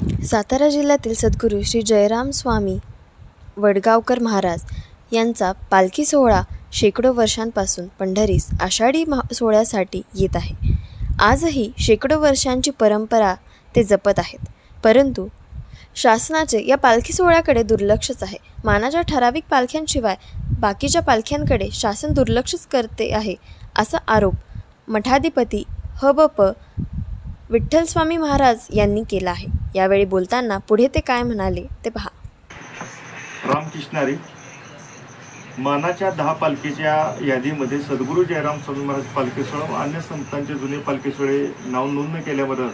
सातारा जिल्ह्यातील सद्गुरू श्री जयराम स्वामी वडगावकर महाराज यांचा पालखी सोहळा शेकडो वर्षांपासून पंढरीस आषाढी महा सोहळ्यासाठी येत आहे. आजही शेकडो वर्षांची परंपरा ते जपत आहेत. परंतु शासनाचे या पालखी सोहळ्याकडे दुर्लक्षच आहे. मानाच्या ठराविक पालख्यांशिवाय बाकीच्या पालख्यांकडे शासन दुर्लक्षच करते आहे असा आरोप मठाधिपती ह ब प विठ्ठलस्वामी महाराज यांनी केला आहे. यावेळी बोलताना पुढे ते काय म्हणाले ते पहा. रामकृष्णारी मानाच्या दहा पालखीच्या यादीमध्ये सद्गुरू जयराम स्वामी महाराज पालखी अन्य संतांचे जुने पालखीसोळे नाव नोंद न केल्याबद्दल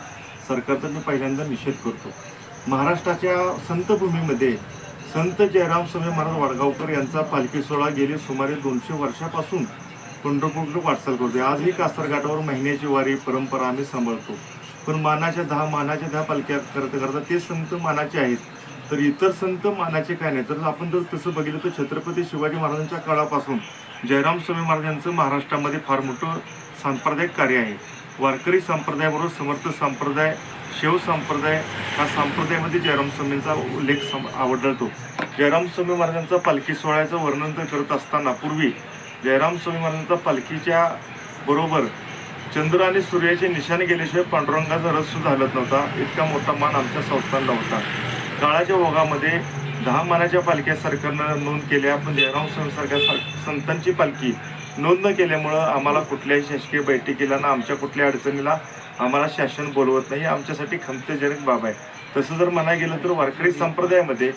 सरकारचा मी पहिल्यांदा निषेध करतो. महाराष्ट्राच्या संतभूमीमध्ये संत जयराम स्वामी महाराज वाडगावकर यांचा पालखी सोहळा गेले सुमारे दोनशे वर्षापासून पंढरपूरकडे वाटचाल करतो आजही कासरघाटावर महिन्याची वारी परंपरा आम्ही सांभाळतो. पण मानाच्या दहा मानाच्या दहा पालख्या करता करता ते संत मानाचे आहेत. तर इतर संत मानाचे काय नाही? तर आपण जर तसं बघितलं तर छत्रपती शिवाजी महाराजांच्या काळापासून जयराम स्वामी महाराजांचं महाराष्ट्रामध्ये फार मोठं सांप्रदायिक कार्य आहे. वारकरी संप्रदायाबरोबर समर्थ संप्रदाय शिव संप्रदाय हा संप्रदायामध्ये जयराम स्वामींचा उल्लेख सम आवडतो जयराम स्वामी महाराजांचा पालखी सोहळ्याचं वर्णन करत असताना पूर्वी जयराम स्वामी महाराजांचा पालखीच्या बरोबर चंद्र आणि सूर्याचे निशाणे गेल्याशिवाय पांडुरंगाचा रस सुद्धा हलत नव्हता. इतका मोठा मान आमच्या संस्थांना होता. काळाच्या ओघामध्ये दहा मानाच्या पालख्या सरकारनं नोंद केल्या पण जयराम स्वामीसारख्या संतांची पालखी नोंद न केल्यामुळं आम्हाला कुठल्याही शासकीय बैठकीला ना आमच्या कुठल्या अडचणीला आम्हाला शासन बोलवत नाही. आमच्यासाठी खंतजनक बाब आहे. तसं जर म्हणायला गेलं तर वारकरी संप्रदायामध्ये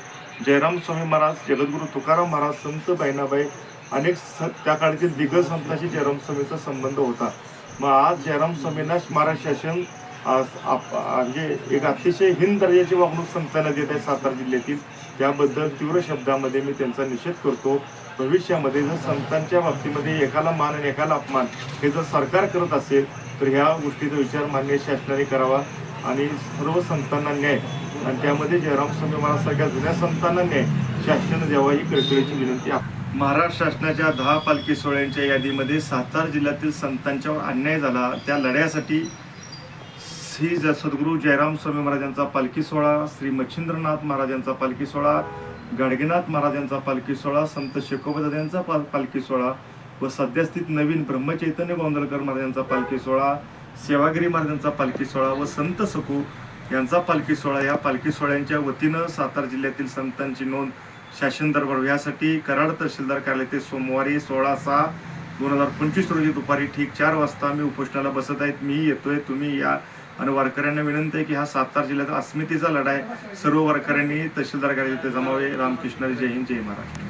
जयराम स्वामी महाराज जगद्गुरू तुकाराम महाराज संत बहिणाबाई अनेक स त्या काळचे दिग्गज संतांशी जयराम स्वामीचा संबंध होता. मग आज जयराम स्वामींना महाराष्ट्र शासन आज आप- म्हणजे एक अतिशय हिन दर्जाची वागणूक संतांना देत आहे सातारा जिल्ह्यातील. त्याबद्दल तीव्र शब्दामध्ये मी त्यांचा निषेध करतो. भविष्यामध्ये जर संतांच्या बाबतीमध्ये एकाला मान आणि एकाला अपमान हे जर सरकार करत असेल तर ह्या गोष्टीचा विचार मान्य शासनाने करावा आणि सर्व संतांना न्याय. आणि त्यामध्ये जयराम स्वामी महाराजसारख्या जुन्या संतांना न्याय शासनाने द्यावा ही कळकळीची विनंती आहे. महाराष्ट्र शासनाच्या दहा पालखी सोहळ्यांच्या यादीमध्ये सातारा जिल्ह्यातील संतांच्यावर अन्याय झाला. त्या लढ्यासाठी श्री ज- सद्गुरू जयराम स्वामी महाराजांचा पालखी सोहळा श्री मच्छिंद्रनाथ महाराजांचा पालखी सोहळा गाडगेनाथ महाराजांचा पालखी सोहळा संत शेकोबादांचा पाल पालखी सोहळा व सद्यस्थित नवीन ब्रह्मचैतन्य गोंदलकर महाराजांचा पालखी सोहळा सेवागिरी महाराजांचा पालखी सोहळा व संत सखू यांचा पालखी सोहळा. या पालखी सोहळ्यांच्या वतीनं सातारा जिल्ह्यातील संतांची नोंद शासन दरबार यासाठी कराड तहसीलदार कार्यालय ते सोमवारी सोळा सहा दोन हजार पंचवीस रोजी दुपारी ठीक चार वाजता मी उपोषणाला बसत आहेत. मी येतोय. तुम्ही या. आणि वारकऱ्यांना विनंती आहे की हा सातारा जिल्ह्याचा अस्मितेचा लढा आहे. सर्व वारकऱ्यांनी तहसीलदार कार्यालय इथे जमावे. रामकृष्ण जय हिंद. जय महाराज